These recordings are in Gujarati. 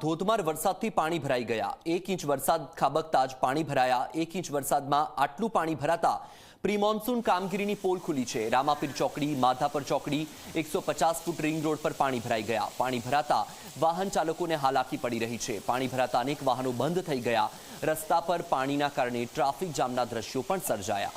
ધોધમાર વરસાદથી પાણી ભરાઈ ગયા. એક ઇંચ વરસાદ ખાબકતા જ પાણી ભરાયા. એક ઇંચ વરસાદમાં આટલું પાણી ભરાતા પ્રી મોન્સૂન કામગીરીની પોલ ખુલી છે. રામાપીર ચોકડી, માધાપર ચોકડી, એકસો પચાસ ફૂટ રિંગ રોડ પર પાણી ભરાઈ ગયા. પાણી ભરાતા વાહન ચાલકોને હાલાકી પડી રહી છે. પાણી ભરાતા અનેક વાહનો બંધ થઈ ગયા. રસ્તા પર પાણીના કારણે ટ્રાફિક જામના દ્રશ્યો પણ સર્જાયા.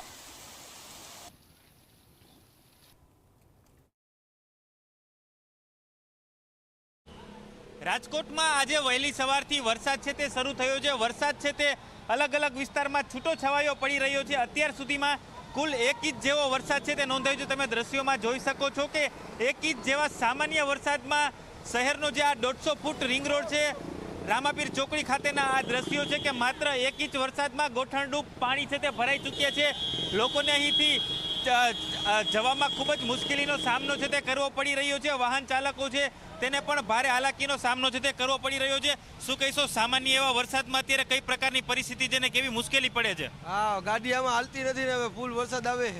રાજકોટમાં આજે વહેલી સવારથી વરસાદ છે તે શરૂ થયો છે. વરસાદ છે તે અલગ અલગ વિસ્તારમાં છૂટો છવાયો પડી રહ્યો છે. અત્યાર સુધીમાં કુલ એક ઇંચ જેવો વરસાદ છે તે નોંધાયો છે. તમે દ્રશ્યોમાં જોઈ શકો છો કે એક ઇંચ જેવા સામાન્ય વરસાદમાં શહેરનો જે આ દોઢસો ફૂટ રિંગ રોડ છે, રામાપીર ચોકડી ખાતેના આ દ્રશ્યો છે કે માત્ર એક ઇંચ વરસાદમાં ગોઠણડૂબ પાણી છે તે ભરાઈ ચૂક્યા છે. લોકોને અહીંથી જવામાં ખૂબ જ મુશ્કેલીનો સામનો છે તે કરવો પડી રહ્યો છે. વાહન ચાલકો છે તેને પણ ભારે હાલાકીનો સામનો છે તે કરવો પડી રહ્યો છે. શું કહીશો સામાન્ય એવા વરસાદમાં અત્યારે કઈ પ્રકારની પરિસ્થિતિ છે ને કેવી મુશ્કેલી પડે છે? હા ગાડી આમાં હાલતી નથી ને હવે ફૂલ વરસાદ આવે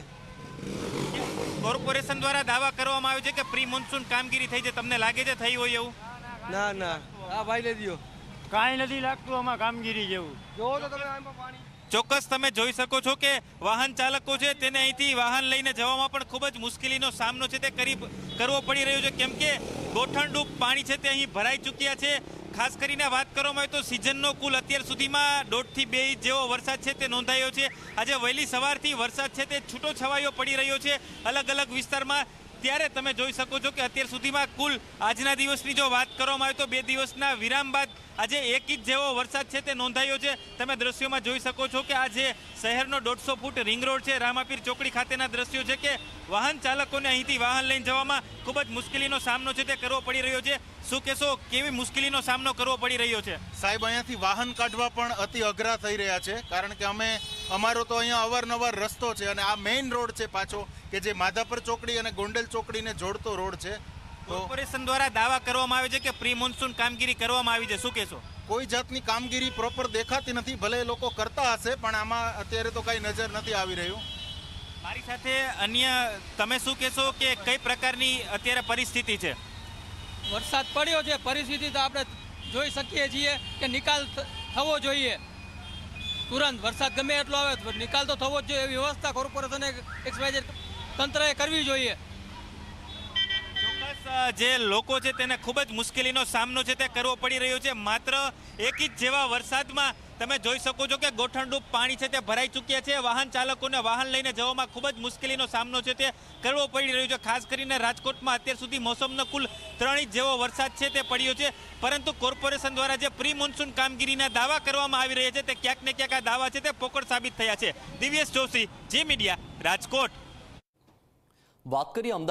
કોર્પોરેશન દ્વારા દાવા કરવામાં આવ્યો છે કે પ્રી મોન્સૂન કામગીરી થઈ છે. તમને લાગે છે થઈ હોય એવું? ના ના. આ ભાઈ લઈ દો કાંઈ નથી લાગતું આમાં કામગીરી જેવું. જોવો તો તમે આમાં પાણી. ચોક્કસ તમે જોઈ શકો છો કે વાહન ચાલકો છે તેને અહીંથી વાહન લઈને જવામાં પણ ખૂબ જ મુશ્કેલીનો સામનો છે તે કરી કરવો પડી રહ્યો છે. કેમ કે ગોઠણડૂબ પાણી છે તે અહીં ભરાઈ ચૂક્યા છે. ખાસ કરીને વાત કરવામાં આવે તો સિઝનનો કુલ અત્યાર સુધીમાં દોઢથી બે ઇંચ જેવો વરસાદ છે તે નોંધાયો છે. આજે વહેલી સવારથી વરસાદ છે તે છૂટો છવાયો પડી રહ્યો છે. અલગ અલગ વિસ્તારમાં ત્યારે તમે જોઈ શકો છો કે અત્યાર સુધીમાં કુલ આજના દિવસની જો વાત કરવામાં આવે તો બે દિવસના વિરામ બાદ આજે એક ઇંચ જેવો વરસાદ છે તે નોંધાયો છે. તમે દ્રશ્યોમાં જોઈ શકો છો કે આજે શહેરનો દોઢસો ફૂટ રિંગ રોડ છે, રામાપીર ચોકડી ખાતેના દ્રશ્યો છે કે વાહન ચાલકોને અહીંથી વાહન લઈને જવામાં ખૂબ જ મુશ્કેલીનો સામનો છે તે કરવો પડી રહ્યો છે. શું કહેશો, કેવી મુશ્કેલીનો સામનો કરવો પડી રહ્યો છે? સાહેબ, અહીંયાથી વાહન કાઢવા પણ અતિ અઘરા થઈ રહ્યા છે. કારણ કે અમે અમારો તો અહીંયા અવારનવાર રસ્તો છે અને આ મેઇન રોડ છે પાછો કે જે માધાપર ચોકડી અને ગોંડલ ચોકડીને જોડતો રોડ છે. તો કોર્પોરેશન દ્વારા દાવા કરવામાં આવે છે કે પ્રી મોન્સૂન કામગીરી કરવામાં આવી છે? શું કહેશો? કોઈ જાતની કામગીરી પ્રોપર દેખાતી નથી ભલે એ લોકો કરતા હશે પણ આમાં અત્યારે તો કાંઈ નજર નથી આવી રહ્યું. મારી સાથે અન્ય તમે શું કહેશો કે કઈ પ્રકારની અત્યારે પરિસ્થિતિ છે? વરસાદ પડ્યો છે. પરિસ્થિતિ તો આપણે જોઈ શકીએ છીએ કે નિકાલ થવો જોઈએ. તુરંત વરસાદ ગમે એટલો આવે નિકાલ તો થવો જ જોઈએ. એવી વ્યવસ્થા કોર્પોરેશને એક્સવાયઝેડ તંત્રએ કરવી જોઈએ. જે લોકો છે તેને ખૂબ જ મુશ્કેલીનો સામનો છે તે કરવો પડી રહ્યો છે. માત્ર એક જ જેવા વરસાદમાં તમે જોઈ શકો છો કે ગોઠણરૂપ પાણી છે તે ભરાઈ ચૂક્યા છે. વાહન ચાલકોને વાહન લઈને જવામાં ખૂબ જ મુશ્કેલીનો સામનો છે તે કરવો પડી રહ્યો છે. ખાસ કરીને રાજકોટમાં અત્યાર સુધી મોસમનો કુલ ત્રણ ઇંચ જેવો વરસાદ છે તે પડ્યો છે. પરંતુ કોર્પોરેશન દ્વારા જે પ્રી મોન્સૂન કામગીરીના દાવા કરવામાં આવી રહ્યા છે તે ક્યાંક ને ક્યાંક આ દાવા છે તે પોકળ સાબિત થયા છે. દિવ્યેશ જોશી, જી મીડિયા, રાજકોટ. વાત કરીએ